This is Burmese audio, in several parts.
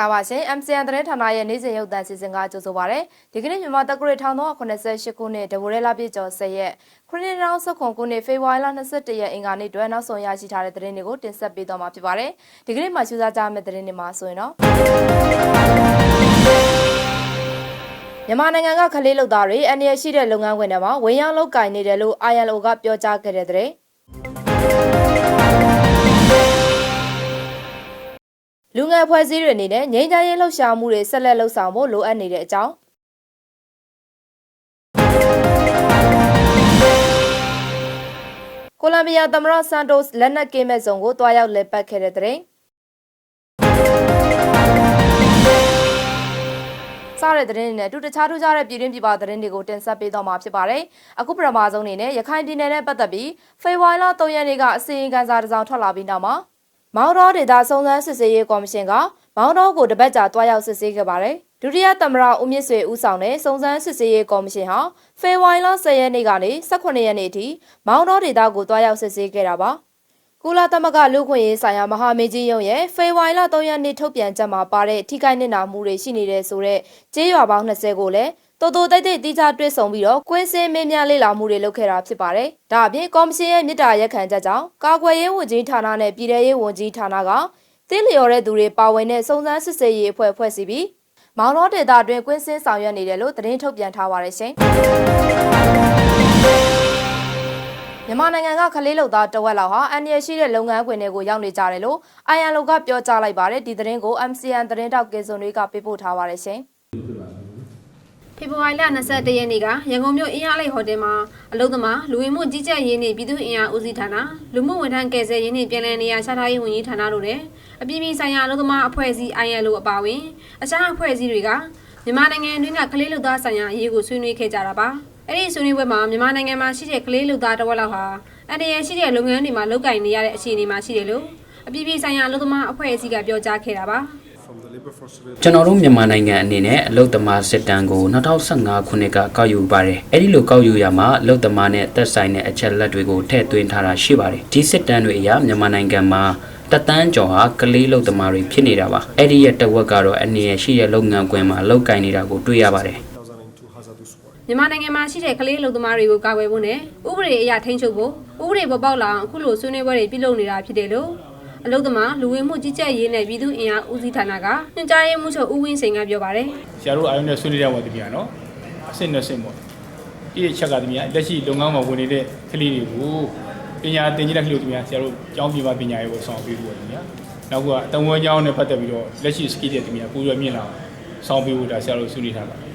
္ဂလာပါရှင် MCN သတင်းဌာနရဲ့နေ့စဉ်ရုပ်သံစီစဉ်ကကြိုဆိုပါရစေဒီကနေ့မြန်မာတက္ကရာ1388ခုနှစ်ဒဗိုရဲလာပြည့်ကျော်10ရက်ခရစ်နှစ်19ခုနှစ်ဖေဖော်ဝါရီလ21ရက်အင်္ဂါနေ့တွဲနောက်ဆုံးရရှိထားတဲ့သတင်းတွေကိုတင်ဆက်ပေးသွားမှာဖြစ်ပါတယ်ဒီကနေ့မှာရှုစားကြမယ့်သတင်းတွေမှာဆိုရင်တော့မြန်မာနိုင်ငံကခလေးလုပ်သားတွေအန္တရာယ်ရှိတဲ့လုပ်ငန်းခွင်တွေမှာဝင်ရောက်လုပ်ကင်နေတယ်လို့ ILO ကပြောကြားခဲ့တဲ့တဲ့ လူငယ်ဖွဲ့စည်းတွေအနေနဲ့ငြိမ်းချမ်းရေးလှုပ်ရှားမှုတွေဆက်လက်လှုပ်ဆောင်ဖို့လိုအပ်နေတဲ့အကြောင်းကိုလံဘီယာသမ္မတဆန်တိုစ်လက်နက်ကင်းမဲ့ဇုံကိုတွားရောက်လည်ပတ်ခဲ့တဲ့တဲ့စားတဲ့သတင်းတွေနဲ့အတူတခြားထူးခြားတဲ့ပြည်တွင်းပြည်ပသတင်းတွေကိုတင်ဆက်ပေးသွားမှာဖြစ်ပါတယ်။အခုပထမဆုံးအနေနဲ့ရခိုင်ပြည်နယ်နဲ့ပတ်သက်ပြီးဖေဖော်ဝါရီလ3ရက်နေ့ကအစီရင်ခံစာတစ်စောင်ထွက်လာပြီးနောက်မှာ မောင်တော်ဒေတာစုံစမ်းစစ်ဆေးရေးကော်မရှင်ကမောင်တော်ကိုတပတ်ကြာတွားရောက်စစ်ဆေးခဲ့ပါတယ်။ဒုတိယသမ္မတဦးမြင့်ဆွေဦးဆောင်တဲ့စုံစမ်းစစ်ဆေးရေးကော်မရှင်ဟာဖေဖော်ဝါရီလ10ရက်နေ့ကနေ18ရက်နေ့အထိမောင်တော်ဒေတာကိုတွားရောက်စစ်ဆေးခဲ့တာပါ။ကုလသမဂ္ဂလူ့ခွင့်ရေးဆိုင်ရာမဟာမင်းကြီးရုံးရဲ့ဖေဖော်ဝါရီလ3ရက်နေ့ထုတ်ပြန်ချက်မှာပါတဲ့ထိခိုက်နစ်နာမှုတွေရှိနေတဲ့ဆိုတဲ့ကြေးရွာပေါင်း20ကိုလည်း တိုးတိုးတိတ်တိတ်တိကျတွေ့ဆုံပြီးတော့ကွင်းစင်းမင်းများလေ့လာမှုတွေလုပ်ခဲ့တာဖြစ်ပါတယ်။ဒါအပြင်ကော်မရှင်ရဲ့မြစ်တာရက်ခံချက်ကြောင့်ကာကွယ်ရေးဝန်ကြီးဌာနနဲ့ပြည်ထရေးဝန်ကြီးဌာနကတင်းလျော်တဲ့သူတွေပါဝင်တဲ့စုံစမ်းစစ်ဆေးရေးအဖွဲ့ဖွဲ့စည်းပြီးမောင်တော်ဒေတာအတွင်းကွင်းစင်းဆောင်ရွက်နေတယ်လို့သတင်းထုတ်ပြန်ထားပါတယ်ရှင်။မြန်မာနိုင်ငံကခလေးလုံသားတဝက်လောက်ဟာအန်ရရှိတဲ့လုပ်ငန်းခွင်တွေကိုရောက်နေကြတယ်လို့ ILO ကပြောကြားလိုက်ပါတယ်ဒီသတင်းကို MCN သတင်းတောက်ကင်စွန်တွေကပေးပို့ထားပါတယ်ရှင်။ ဖေဖော်ဝါရီလ21ရက်နေ့ကရန်ကုန်မြို့အင်းအားလိတ်ဟိုတယ်မှာအလုသမားလူဝင်မှုကြီးကြပ်ရေးနှင့်ပြည်သူ့အင်အားဦးစီးဌာနလူမှုဝန်ထမ်းကယ်ဆယ်ရေးနှင့်ပြည်내နေရာချထားရေးဝန်ကြီးဌာနတို့နဲ့အပြည်ပြည်ဆိုင်ရာအလုသမားအဖွဲ့အစည်း ILO အပါအဝင်အခြားအဖွဲ့အစည်းတွေကမြန်မာနိုင်ငံတွင်းကကလေးလူသားဆိုင်ရာအရေးကိုဆွေးနွေးခဲ့ကြတာပါအဲ့ဒီဆွေးနွေးပွဲမှာမြန်မာနိုင်ငံမှာရှိတဲ့ကလေးလူသားတစ်ဝက်လောက်ဟာအန္တရာယ်ရှိတဲ့လုပ်ငန်းတွေမှာလုပ်ကိုင်နေရတဲ့အခြေအနေမှာရှိတယ်လို့အပြည်ပြည်ဆိုင်ရာအလုသမားအဖွဲ့အစည်းကပြောကြားခဲ့တာပါ ကျွန်တော်တို့မြန်မာနိုင်ငံအနေနဲ့အလုတ်သမားစစ်တမ်းကို2015ခုနှစ်ကကောက်ယူပါတယ်။အဲဒီလိုကောက်ယူရမှာအလုတ်သမားနဲ့သက်ဆိုင်တဲ့အချက်လက်တွေကိုထည့်သွင်းထားတာရှိပါတယ်။ဒီစစ်တမ်းတွေအရမြန်မာနိုင်ငံမှာတသန်းကျော်ဟာကလေးလုတ်သမားတွေဖြစ်နေတာပါ။အဲ့ဒီရဲ့တဝက်ကတော့အနေရရှိတဲ့လုပ်ငန်းခွင်မှာလောက်ကင်နေတာကိုတွေ့ရပါတယ်။မြန်မာနိုင်ငံမှာရှိတဲ့ကလေးလူသမားတွေကိုကာကွယ်ဖို့နဲ့ဥပဒေအရထိန်းချုပ်ဖို့ဥပဒေပေါ်ပေါက်လာအောင်အခုလိုဆွေးနွေးပွဲတွေပြုလုပ်နေတာဖြစ်တယ်လို့ အလုသမားလူဝင်မှုကြီးကြပ်ရေးနဲ့ပြည်သူ့အင်အားဦးစီးဌာနကညွှန်ကြားရေးမှူးချုပ်ဦးဝင်းစိန်ကပြောပါတယ်ဆရာတို့အာရုံနဲ့ဆွေးနွေးရမှာတည်းများနော်အဆင့်နဲ့ဆင့်ပေါ့ဒီအချက်ကတည်းများလက်ရှိလုပ်ငန်းမှာဝင်နေတဲ့ကလေးတွေကိုပညာသင်ကြားတဲ့ကလေးတွေများဆရာတို့ကျောင်းပြပပညာရေးကိုဆောင်ပေးဖို့တည်းများနောက်ကအတံဝဲကျောင်းနဲ့ပတ်သက်ပြီးတော့လက်ရှိ skill တွေတည်းများပိုပြီးမြင့်လာအောင်ဆောင်ပေးဖို့ဒါဆရာတို့ဆွေးနွေးထားပါတယ်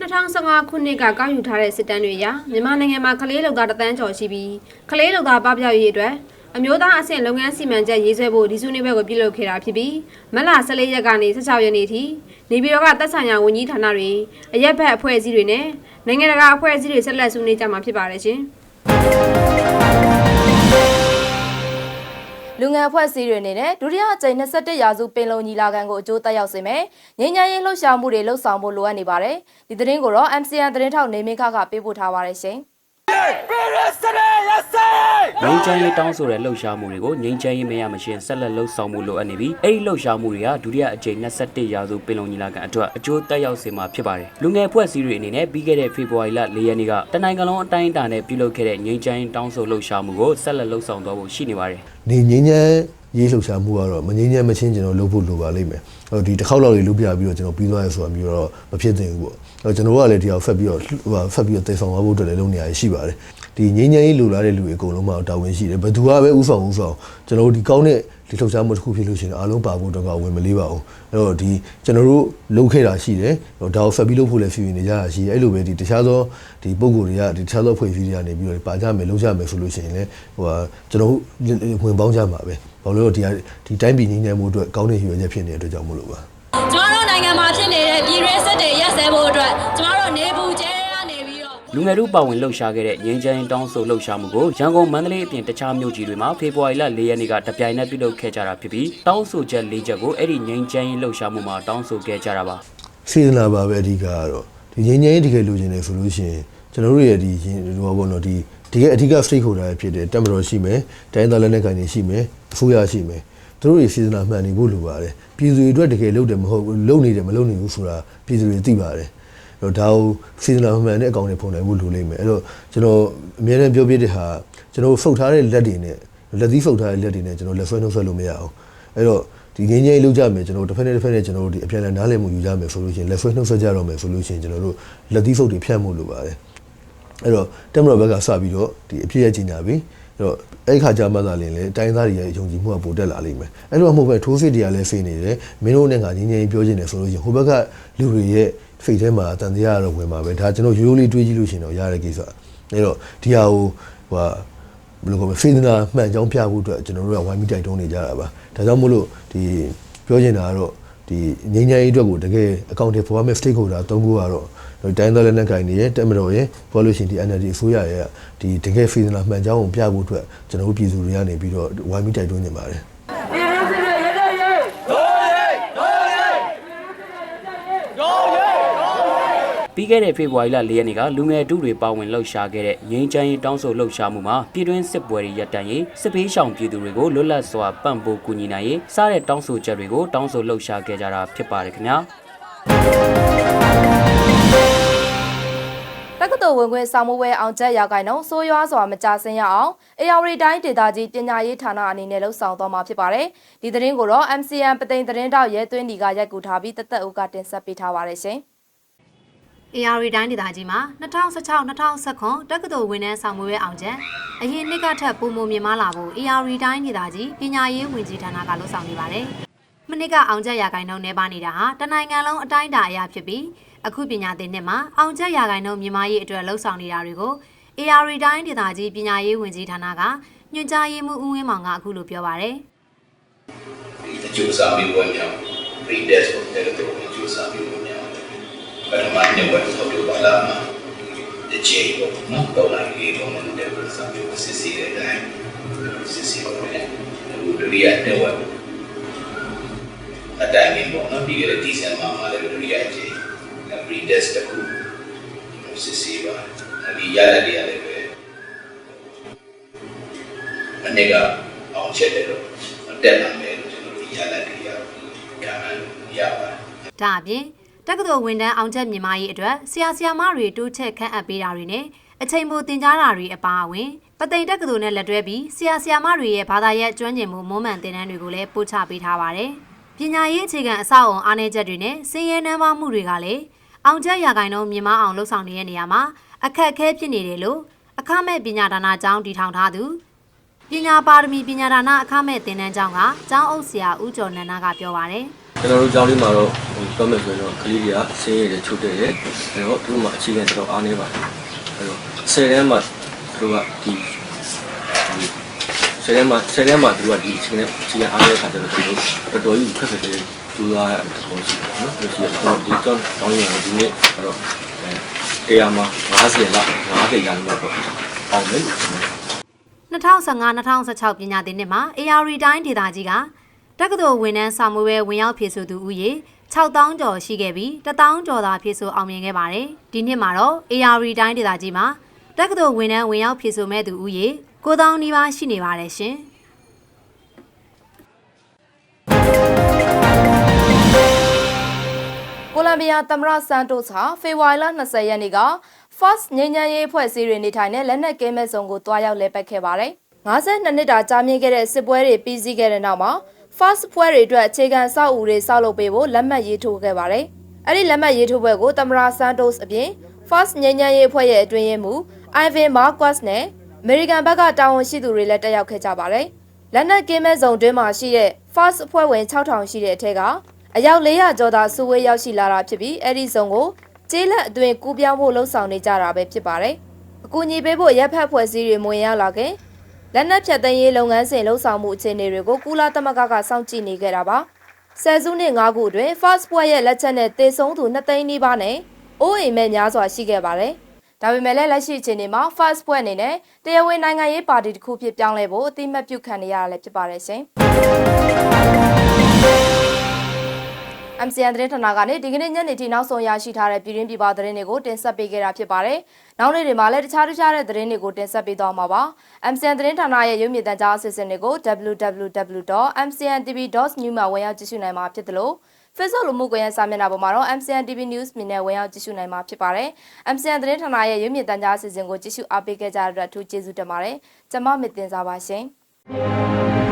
2015ခုနှစ်ကကောက်ယူထားတဲ့စစ်တမ်းတွေအရမြန်မာနိုင်ငံမှာကလေးလူသားတစ်သန်းကျော်ရှိပြီးကလေးလူသားပပျောက်ရေးအတွက် အမျိုးသားအဆင့်လုပ်ငန်းစီမံချက်ရေးဆွဲဖို့ဒီစုနေဘက်ကိုပြုလုပ်ခဲ့တာဖြစ်ပြီးမတ်လ14ရက်ကနေ16ရက်နေ့ထိနေပြည်တော်ကသက်ဆိုင်ရာဝန်ကြီးဌာနတွေအရက်ဘက်အဖွဲ့အစည်းတွေနဲ့နိုင်ငံတကာအဖွဲ့အစည်းတွေဆက်လက်ဆွေးနွေးကြမှာဖြစ်ပါတယ်ရှင်။လူငယ်အဖွဲ့အစည်းတွေအနေနဲ့ဒုတိယအကြိမ်21ရာစုပင်လုံညီလာခံကိုအကျိုးသက်ရောက်စေမယ်။ငြိမ်းချမ်းရေးလှုပ်ရှားမှုတွေလှုပ်ဆောင်ဖို့လိုအပ်နေပါတယ်။ဒီသတင်းကိုတော့ MCN သတင်းထောက်နေမင်းခကပေးပို့ထားပါတယ်ရှင်။ ငြိမ်းချမ်းရေးတောင်းဆိုတဲ့လှုပ်ရှားမှုတွေကိုငြိမ်းချမ်းရေးမရမရှင်ဆက်လက်လှုပ်ဆောင်မှုလိုအပ်နေပြီးအဲ့ဒီလှုပ်ရှားမှုတွေကဒုတိယအကြိမ်21ရာစုပင်လုံညီလာခံအတွက်အကျိုးသက်ရောက်စေမှာဖြစ်ပါတယ်။လူငယ်အဖွဲ့အစည်းတွေအနေနဲ့ပြီးခဲ့တဲ့ဖေဖော်ဝါရီလ၄ရက်နေ့ကတနိုင်ငံလုံးအတိုင်းအတာနဲ့ပြုလုပ်ခဲ့တဲ့ငြိမ်းချမ်းရေးတောင်းဆိုလှုပ်ရှားမှုကိုဆက်လက်လှုပ်ဆောင်သွားဖို့ရှိနေပါတယ်။ဒီငင်းညမ်းရေးလှုပ်ရှားမှုကတော့မငင်းညမ်းမချင်းကျွန်တော်လုပ်ဖို့လိုပါလိမ့်မယ်။ဟိုဒီတစ်ခေါက်လောက်လေးလုပ်ပြပြီးတော့ကျွန်တော်ပြီးသွားရဲဆိုတာမျိုးတော့မဖြစ်သင့်ဘူးပေါ့။အဲကျွန်တော်တို့ကလည်းဒီအောင်ဖက်ပြီးတော့ဟိုဖက်ပြီးတော့တည်ဆောင်သွားဖို့အတွက်လည်းလုပ်နေရရှိပါတယ်။ ဒီငင်းညမ်းရေးလိုလားတဲ့လူတွေအကုန်လုံးမှတာဝန်ရှိတယ်။ဘယ်သူကပဲဥဆောင်ဥဆောင်ကျွန်တော်တို့ဒီကောင်းတဲ့ဒီလှုပ်ရှားမှုတစ်ခုဖြစ်လို့ရှိရင်အားလုံးပါဖို့တော့ကဝင်မလေးပါဘူး။အဲ့တော့ဒီကျွန်တော်တို့လုပ်ခဲ့တာရှိတယ်။ဒါကိုဖက်ပြီးလုပ်ဖို့လည်းဖြစ်နေကြတာရှိတယ်။အဲ့လိုပဲဒီတခြားသောဒီပုံကိုယ်တွေကဒီတခြားသောဖွဲ့စည်းတွေကနေပြီးတော့ပါကြမယ်လုပ်ကြမယ်ဆိုလို့ရှိရင်လည်းဟိုဟာကျွန်တော်တို့ဝင်ပေါင်းကြမှာပဲ။ဘာလို့လဲဒီဒီတိုင်းပြည်ငင်းနေမှုအတွက်ကောင်းတဲ့ရည်ရွယ်ချက်ဖြစ်နေတဲ့အတွက်ကြောင့်မို့လို့ပါကျမတို့နိုင်ငံမှာဖြစ်နေတဲ့ပြည်တွင်းစစ်တွေ လူငယ်တို့ပါဝင်လှုပ်ရှားခဲ့တဲ့ငြိမ်းချမ်းရေးတောင်းဆိုလှုပ်ရှားမှုကိုရန်ကုန်မန္တလေးအပြင်တခြားမြို့ကြီးတွေမှာဖေဖော်ဝါရီလ၄ရက်နေ့ကတပြိုင်နက်ပြုလုပ်ခဲ့ကြတာဖြစ်ပြီးတောင်းဆိုချက်၄ချက်ကိုအဲ့ဒီငြိမ်းချမ်းရေးလှုပ်ရှားမှုမှာတောင်းဆိုခဲ့ကြတာပါစေတနာပါပဲအဓိကကတော့ဒီငင်းငင်းတကယ်လိုချင်တယ်ဆိုလို့ရှိရင်ကျွန်တော်တို့ရဲ့ဒီဟိုဘောနော်ဒီတကယ်အဓိက stakeholder ဖြစ်တဲ့တက်မတော်ရှိမယ်တိုင်းသားလက်နက်ကိုင်တွေရှိမယ်အစိုးရရှိမယ်သူသူတို့တွေစေတနာမှန်နေဖို့လိုပါတယ်ပြည်သူတွေအတွက်တကယ်လုပ်တယ်မဟုတ်ဘူးလုပ်နေတယ်မလုပ်နေဘူးဆိုတာပြည်သူတွေသိပါတယ်အဲ့ တော့ဒါကိုစေတနာမှန်တဲ့အကောင့်တွေပုံနိုင်ဖို့လိုလိမ့်မယ်အဲ့တော့ကျွန်တော်အများနဲ့ပြောပြတဲ့ဟာကျွန်တော်ဖုတ်ထားတဲ့လက်တွေနဲ့လက်သီးဖုတ်ထားတဲ့လက်တွေနဲ့ကျွန်တော်လက်ဆွဲနှုတ်ဆက်လို့မရအောင်အဲ့တော့ဒီငင်းငင်းလောက်ကြမယ်ကျွန်တော်တစ်ဖက်နဲ့တစ်ဖက်နဲ့ကျွန်တော်တို့ဒီအပြန်အလှန်နားလည်မှုယူကြမယ်ဆိုလို့ရှိရင်လက်ဆွဲနှုတ်ဆက်ကြတော့မယ်ဆိုလို့ရှိရင်ကျွန်တော်တို့လက်သီးဖုတ်တွေဖြတ်မှုလိုပါတယ်အဲ့တော့တက်မတော်ဘက်ကစပြီးတော့ဒီအဖြစ်ရကြီးညာပြီအဲ့တော့အဲ့ခါကြမှသာလင်လေတိုင်းသားတွေရဲ့ယုံကြည်မှုကပိုတက်လာလိမ့်မယ်အဲ့လိုမှမဟုတ်ပဲထိုးစစ်တွေကလည်းဖေးနေတယ်မင်းတို့နဲ့ငါငင်းငင်းပြောချင်တယ်ဆိုလို့ရှိရင်ဟိုဘက်ကလူတွေရဲ့ ဖိတ်ထဲမှာတန်တရားရတော့ဝင်ပါပဲဒါကျွန်တော်ရိုးရိုးလေးတွေးကြည့်လို့ရှိရင်တော့ရတဲ့ကိစ္စအဲ့တော့ဒီဟာကိုဟိုဘယ်လိုခေါ်မလဲစေတနာမှန်ကြောင်းပြဖို့အတွက်ကျွန်တော်တို့ကဝိုင်းပြီးတိုက်တွန်းနေကြတာပါဒါကြောင့်မို့လို့ဒီပြောချင်တာကတော့ဒီငင်းငယ်ရေးအတွက်ကိုတကယ် accountable for my stakeholder သုံးခုကတော့တိုင်းသားလက်နက်ကိုင်တွေရဲ့တက်မတော်ရဲ့ဘောလို့ရှိရင်ဒီ energy အစိုးရရဲ့ဒီတကယ်စေတနာမှန်ကြောင်းကိုပြဖို့အတွက်ကျွန်တော်တို့ပြည်သူတွေကနေပြီးတော့ဝိုင်းပြီးတိုက်တွန်းနေပါတယ် ပြီးခဲ့တဲ့ဖေဖော်ဝါရီလ၄ရက်နေ့ကလူငယ်တုတွေပါဝင်လှုပ်ရှားခဲ့တဲ့ငင်းချမ်းရေးတောင်းဆိုလှုပ်ရှားမှုမှာပြည်တွင်းစစ်ပွဲတွေရပ်တန့်ရေးစစ်ဖေးရှောင်ပြည်သူတွေကိုလွတ်လပ်စွာပံ့ပိုးကူညီနိုင်ရေးစတဲ့တောင်းဆိုချက်တွေကိုတောင်းဆိုလှုပ်ရှားခဲ့ကြတာဖြစ်ပါတယ်ခင်ဗျာတက္ကသိုလ်ဝင်ခွင့်စာမိုးဝဲအောင်ချက်ရာဂိုင်နှုန်းစိုးရွားစွာမကြဆင်းရအောင်အေယာဝတီတိုင်းဒေသကြီးပညာရေးဌာနအနေနဲ့လှုပ်ဆောင်သွားမှာဖြစ်ပါတယ်။ဒီသတင်းကိုတော့ MCN ပသိမ်သတင်းတောက်ရဲသွင်းဒီကရိုက်ကူထားပြီးတသက်ဦးကတင်ဆက်ပေးထားပါတယ်ရှင်။ AR တိုင်းဒေသကြီးမှာ2016-2019တက္ကသိုလ်ဝန်ထမ်းဆောင်မွေးရဲ့အောင်ချက်အရင်နှစ်ကထက်ပုံမမြင်မာလာဖို့ AR တိုင်းဒေသကြီးပညာရေးဝန်ကြီးဌာနကလှုပ်ဆောင်နေပါတယ်။မနစ်ကအောင်ချက်ရာဂိုင်နှုန်းနေပါနေတာဟာတနိုင်ငံလုံးအတိုင်းအတာအရာဖြစ်ပြီးအခုပညာသင်နှစ်မှာအောင်ချက်ရာဂိုင်နှုန်းမြင်မာရေးအတွက်လှုပ်ဆောင်နေတာတွေကို AR တိုင်းဒေသကြီးပညာရေးဝန်ကြီးဌာနကညွှန်ကြားရေးမှူးဦးဝင်းမောင်ကအခုလိုပြောပါရယ်ဒီအကျိုးစားပြီးဝယ်မြောက် pre-test ကိုတက်တော့အကျိုးစားပြီးဝယ်မြောက် ပထမနေ့ဝယ်ထုတ်လို့ပါလားဒီချိန်ကိုနော်တော့လိုက်လေးတော့လည်းတက်ပြီးစားပြီးစစ်စစ်တဲ့အတိုင်းစစ်စစ်ပါပဲအခုဒုတိယနေ့ဝယ်အတိုင်းလေးပေါ့နော်ပြီးခဲ့တဲ့ဒီဇင်ဘာမှာလည်းဒုတိယအချိန် pre-test တခုစစ်စစ်ပါဒီရတဲ့နေရာလေးပဲမနေ့ကအောင်ချက်တယ်တော့တက်လာမယ်လို့ကျွန်တော်ဒီရတဲ့နေရာကမှရပါတယ်။ဒါအပြင် တက္ကသိုလ်ဝန်ထမ်းအောင်ချက်မြင်မာရေးအတွက်ဆရာဆရာမတွေတိုးချက်ခန့်အပ်ပေးတာတွေနဲ့အချိန်ပိုတင် जा တာတွေအပါအဝင်ပသိမ်တက္ကသိုလ်နဲ့လက်တွဲပြီးဆရာဆရာမတွေရဲ့ဘာသာရပ်ကျွမ်းကျင်မှုမွမ်းမံသင်တန်းတွေကိုလည်းပို့ချပေးထားပါတယ်။ပညာရေးအခြေခံအဆောက်အအုံအားနည်းချက်တွေနဲ့စည်ရဲနှမ်းပါမှုတွေကလည်းအောင်ချက်ရာဂိုင်နှုန်းမြင်မအောင်လှုပ်ဆောင်နေတဲ့နေရာမှာအခက်အခဲဖြစ်နေတယ်လို့အခမဲ့ပညာဒါနကျောင်းတည်ထောင်ထားသူပညာပါရမီပညာဒါနအခမဲ့သင်တန်းကျောင်းကကျောင်းအုပ်ဆရာဦးကျော်နန္ဒကပြောပါရယ် ကျွန်တော်တို့ကြောင်းလေးမှာတော့ဟိုပြောမယ်ဆိုရင်တော့ကလေးတွေကဆင်းရဲတယ်ချုပ်တယ်တယ်အဲတော့သူတို့မှာအခြေခံတော်တော်အားနေပါတယ်အဲတော့ဆယ်တန်းမှာသူတို့ကဒီဆယ်တန်းမှာဆယ်တန်းမှာသူတို့ကဒီအခြေခံအခြေခံအားနေတဲ့ခါကျတော့သူတို့တော်တော်ကြီးခက်ခက်ခဲကျူလာရတဲ့ပုံရှိတယ်နော်ဒီရှိတော့ဒီကြောင်းတောင်းရင်ဒီနေ့အဲတော့အဲတရားမှာ90လောက်90ရာခိုင်နှုန်းတော့အောင်မယ်လို့2015-2016ပညာသင်နှစ်မှာ AR တိုင်းဒေသကြီးက တက္ကသိုလ်ဝန်ထမ်းစာမွေးပွဲဝင်ရောက်ဖြည့်ဆို့သူဦးရေ6000ကျော်ရှိခဲ့ပြီး1000ကျော်သာဖြည့်ဆို့အောင်မြင်ခဲ့ပါတယ်။ဒီနှစ်မှာတော့ AR တိုင်းဒေသကြီးမှာတက္ကသိုလ်ဝန်ထမ်းဝင်ရောက်ဖြည့်ဆို့မဲ့သူဦးရေ9000နီးပါးရှိနေပါတယ်ရှင်။ကိုလံဘီယာသမ္မတဆန်တိုစ်ဟာဖေဖော်ဝါရီလ20ရက်နေ့က First ငြိမ်းချမ်းရေးအဖွဲ့အစည်းတွေနေထိုင်တဲ့လက်နက်ကင်းမဲ့ဆောင်ကိုတွားရောက်လဲပတ်ခဲ့ပါတယ်။52နှစ်တာကြာမြင့်ခဲ့တဲ့စစ်ပွဲတွေပြီးစီးခဲ့တဲ့နောက်မှာ First ဖွဲ့တွေအတွက်အခြေခံစောက်အူတွေစောက်လုပ်ပေးဖို့လက်မှတ်ရေးထိုးခဲ့ပါတယ်။အဲ့ဒီလက်မှတ်ရေးထိုးပွဲကိုသမ္မတဆန်တိုစ်အပြင် First ငြိမ်းချမ်းရေးအဖွဲ့ရဲ့အတွင်းရေးမှူး Ivan Marquez နဲ့ American ဘက်ကတာဝန်ရှိသူတွေလည်းတက်ရောက်ခဲ့ကြပါတယ်။လက်နက်ကင်းမဲ့ဆောင်တွင်းမှာရှိတဲ့ First အဖွဲ့ဝင်6000ရှိတဲ့အထက်ကအယောက်400ကျော်သာစုဝေးရောက်ရှိလာတာဖြစ်ပြီးအဲ့ဒီဆောင်ကိုကျေးလက်အတွင်းကူးပြောင်းဖို့လှုံ့ဆော်နေကြတာပဲဖြစ်ပါတယ်။အကူအညီပေးဖို့ရပ်ဖက်ဖွဲ့စည်းတွေမဝင်ရောက်လာခင် လက်နက်ဖြတ်သိမ်းရေးလုပ်ငန်းစဉ်လှုံ့ဆော်မှုအခြေအနေတွေကိုကုလသမဂ္ဂကစောင့်ကြည့်နေခဲ့တာပါ။ဆယ်စုနှစ်၅ခုအတွင်း Fast ဖွဲ့ရဲ့လက်ချက်နဲ့တေဆုံးသူ2သိန်းနီးပါးနဲ့အိုးအိမ်မဲ့များစွာရှိခဲ့ပါတယ်။ဒါပေမဲ့လည်းလက်ရှိအခြေအနေမှာ Fast ဖွဲ့အနေနဲ့တရားဝင်နိုင်ငံရေးပါတီတစ်ခုဖြစ်ပြောင်းလဲဖို့အတိအမှတ်ပြုခံနေရတာလည်းဖြစ်ပါတယ်ရှင်။ MCN သတင်းဌာနကနေဒီကနေ့ညနေထိနောက်ဆုံးရရှိထားတဲ့ပြည်တွင်းပြည်ပသတင်းတွေကိုတင်ဆက်ပေးခဲ့တာဖြစ်ပါတယ်။နောက်နေ့တွေမှာလည်းတခြားတခြားတဲ့သတင်းတွေကိုတင်ဆက်ပေးသွားမှာပါ။ MCN သတင်းဌာနရဲ့ရုပ်မြင်သံကြားအစီအစဉ်တွေကို www.mcntv.news မှာဝင်ရောက်ကြည့်ရှုနိုင်မှာဖြစ်တယ်လို့ Facebook လူမှုကွန်ရက်စာမျက်နှာပေါ်မှာတော့ MCN TV News မြင်နဲ့ဝင်ရောက်ကြည့်ရှုနိုင်မှာဖြစ်ပါတယ်။ MCN သတင်းဌာနရဲ့ရုပ်မြင်သံကြားအစီအစဉ်ကိုကြည့်ရှုအားပေးခဲ့ကြတဲ့အတွက်အထူးကျေးဇူးတင်ပါတယ်။ကျွန်မမစ်တင်စားပါရှင်။